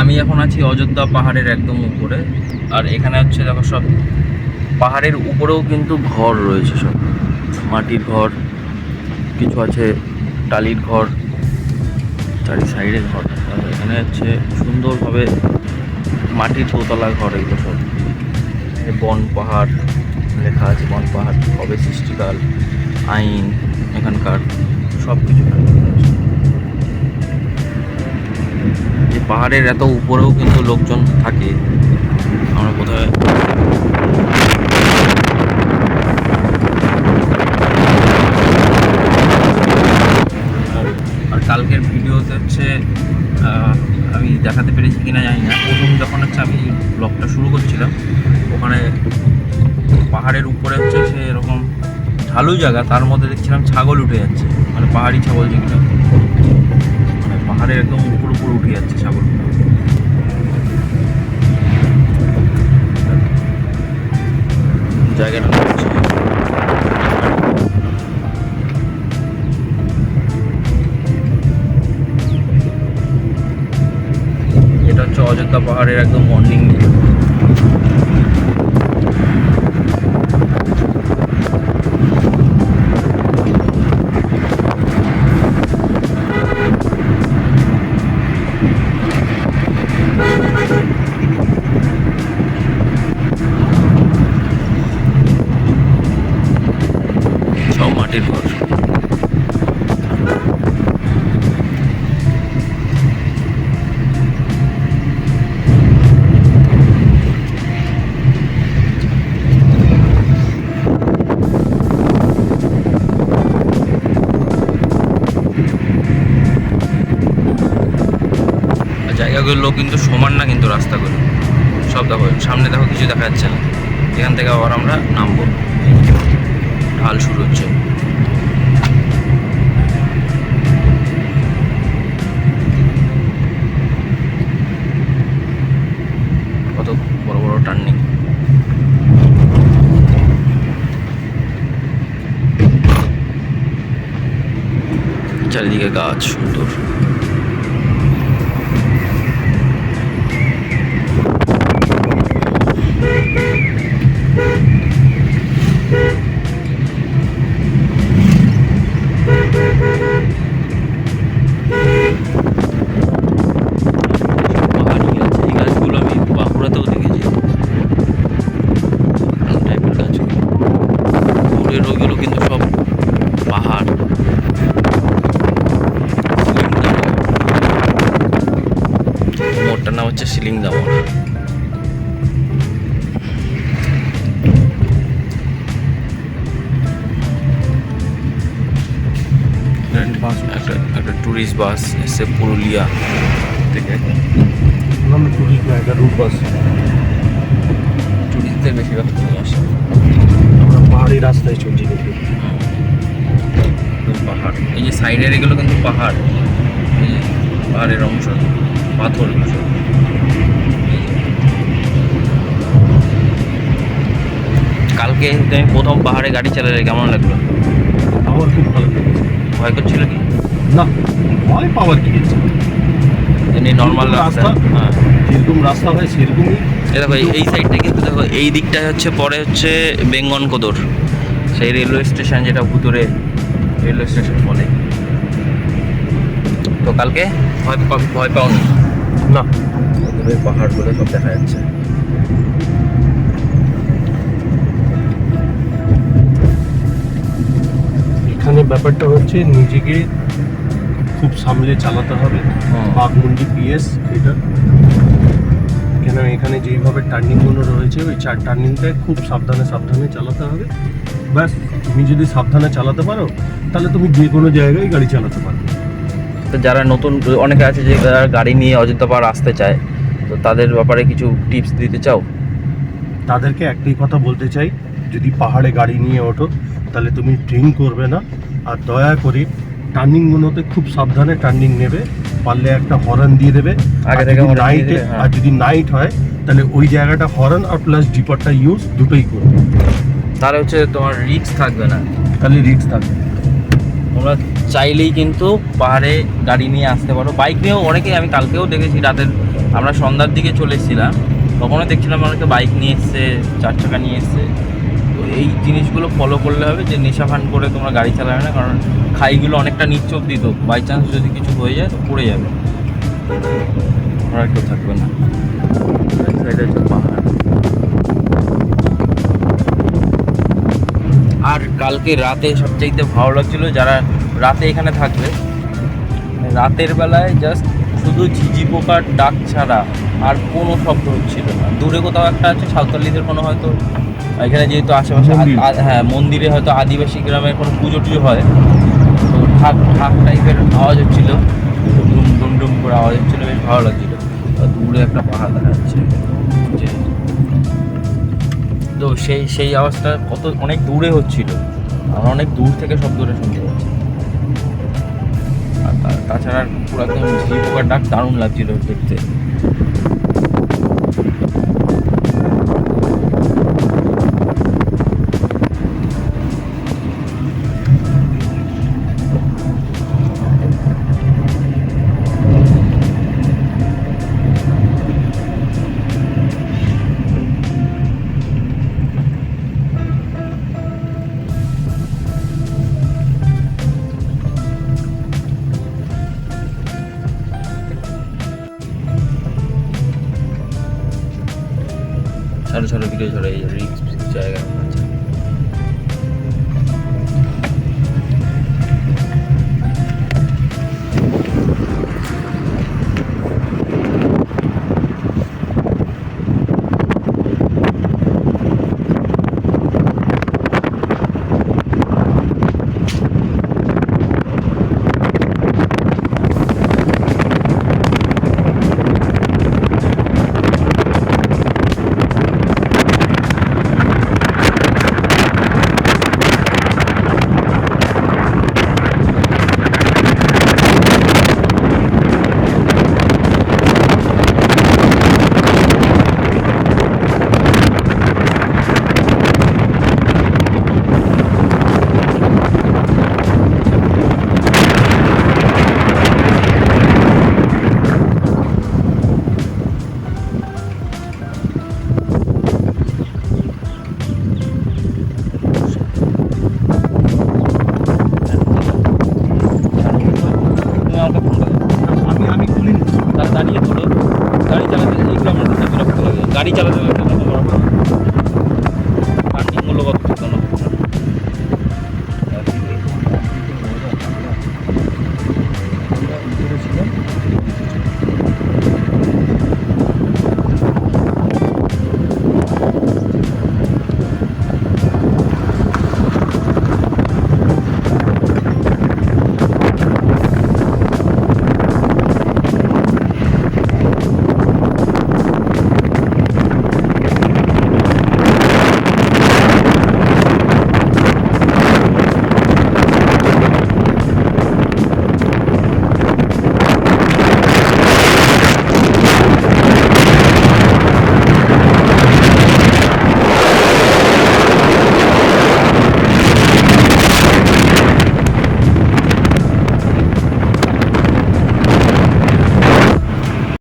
আমি এখন আছি অযোধ্যা পাহাড়ের একদম উপরে। আর এখানে হচ্ছে দেখো সব পাহাড়ের উপরেও কিন্তু ঘর রয়েছে সব। মাটির ঘর, কিছু আছে টালির ঘর, চারি সাইডে ঘর। এখানে হচ্ছে সুন্দরভাবে মাটির দোতলা ঘর এগুলো সব। বন পাহাড় লেখা আছে, বন পাহাড় কবে সৃষ্টিকাল, আইন, এখানকার সব কিছু পাহাড়ের এত উপরেও কিন্তু লোকজন থাকে। আমরা কোথায় আর কালকের ভিডিওতে হচ্ছে আমি দেখাতে পেরেছি কিনা জানি না। প্রথম যখন হচ্ছে আমি ব্লগটা শুরু করছিলাম, ওখানে পাহাড়ের উপরে হচ্ছে সে এরকম ঢালু জায়গা, তার মধ্যে দেখছিলাম ছাগল উঠে যাচ্ছে। মানে পাহাড়ি ছাগল যেগুলো। পাহাড়ের একদম উপর উপর উঠে যাচ্ছে ছাগল জায়গাটা এটা হচ্ছে অযোধ্যা পাহাড়ের একদম মর্নিং সব মাটির ঘর। জায়গাগুলো কিন্তু সমান না কিন্তু রাস্তাগুলো। সব দেখো, সামনে দেখো কিছু দেখা যাচ্ছে না। এখান থেকে আবার আমরা নামবো। ঢাল শুরু হচ্ছে। 무게가 충돌. নাম হচ্ছে শিলিংদামর একটা একটা ট্যুরিস্ট বাস এসে পুরুলিয়া থেকে। না এটা রুট বাস ট্যুরিস্টদের বেশিরভাগ নিয়ে আসে আমরা পাহাড়ি রাস্তায় চলছি দেখি। পাহাড়। এই যে সাইডের এগুলো কিন্তু পাহাড়। পাহাড়ের অংশ পাথর সব। কালকে তুমি প্রথম পাহাড়ে গাড়ি চালালে কেমন লাগল? আমার খুব ভালো লেগেছে। ভয় করছিল কি? না ভয় পাওয়ার কি আছে? এমনি নর্মাল রাস্তা। হ্যাঁ। যেরকম রাস্তা হয় সেরকমই। দেখো এই- এই সাইডটা কিন্তু দেখো এই দিকটা হচ্ছে পরে হচ্ছে বেঙ্গন কোদর। সেই রেলওয়ে স্টেশন যেটা ভুতুরে রেলওয়ে স্টেশন বলে। তো কালকে ভয় ভয় পাওনি? না। দূরের পাহাড়গুলো সব দেখা যাচ্ছে। ব্যাপারটা হচ্ছে নিজেকে খুব সামলে চালাতে হবে। হুম। বাঘমুন্ডি পিএস এটা। কেন এখানে যেইভাবে টার্নিংগুলো রয়েছে ওই চার টার্নিংটা খুব সাবধানে সাবধানে চালাতে হবে। ব্যাস তুমি যদি সাবধানে চালাতে পারো তাহলে তুমি যে কোনো জায়গায় গাড়ি চালাতে পারো। তো যারা নতুন অনেকে আছে যে যারা গাড়ি নিয়ে অযোধ্যা পাহাড় আসতে চায় তো তাদের ব্যাপারে কিছু টিপস দিতে চাও? তাদেরকে একটাই কথা বলতে চাই যদি পাহাড়ে গাড়ি নিয়ে ওঠো তাহলে তুমি ড্রিঙ্ক করবে না। আর দয়া করে টার্নিংগুলোতে খুব সাবধানে টার্নিং নেবে। পারলে একটা হর্ন দিয়ে দেবে। আগে নাইটে হ্যাঁ। আর যদি নাইট হয় তাহলে ওই জায়গাটা হর্ন আর প্লাস ডিপারটা ইউজ দুটোই করবে। তাহলে হচ্ছে তোমার রিক্স থাকবে না? তাহলে রিক্স থাকবে। তোমরা চাইলেই কিন্তু পাহাড়ে গাড়ি নিয়ে আসতে পারো। বাইক নিয়েও অনেকেই আমি কালকেও দেখেছি রাতের আমরা সন্ধ্যার দিকে চলে এসেছিলাম। তখনও দেখছিলাম অনেকে বাইক নিয়ে এসছে চার চাকা নিয়ে এসছে। এই জিনিসগুলো ফলো করলে হবে যে নেশা ফান করে তোমরা গাড়ি চালাবে না, কারণ খাইগুলো অনেকটা নিচ অব্দি তো। বাই চান্স যদি কিছু হয়ে যায় তো পড়ে যাবে। কেউ থাকবে না। আর কালকে রাতে সবচাইতে ভালো লাগছিল যারা রাতে এখানে থাকবে, রাতের বেলায় জাস্ট শুধু ঝিঝি পোকার ডাক ছাড়া আর কোনো শব্দ হচ্ছিল না। দূরে কোথাও একটা আছে সাঁওতালিদের কোনো হয়তো এখানে যেহেতু আশেপাশে হ্যাঁ মন্দিরে হয়তো আদিবাসী গ্রামের কোনো পুজো টুজো হয়। তো ঢাক ঢাক টাইপের আওয়াজ হচ্ছিল। ডুম ডুম ডুম করে আওয়াজ হচ্ছিল বেশ ভালো লাগছিল। দূরে একটা পাহাড় দেখা যাচ্ছে। তো সেই সেই আওয়াজটা কত অনেক দূরে হচ্ছিল। আর অনেক দূর থেকে শব্দটা শুনতে পাচ্ছি। আর তাছাড়া পুরো একদম ঝিঝি পোকার ডাক দারুণ লাগছিল দেখতে। ভিডিও ছাড়ো রিক্স জায়গা আছে দাঁড়িয়ে পড়ো গাড়ি চালাতে এইগুলো আমার বিরক্ত লাগে গাড়ি চালাতে।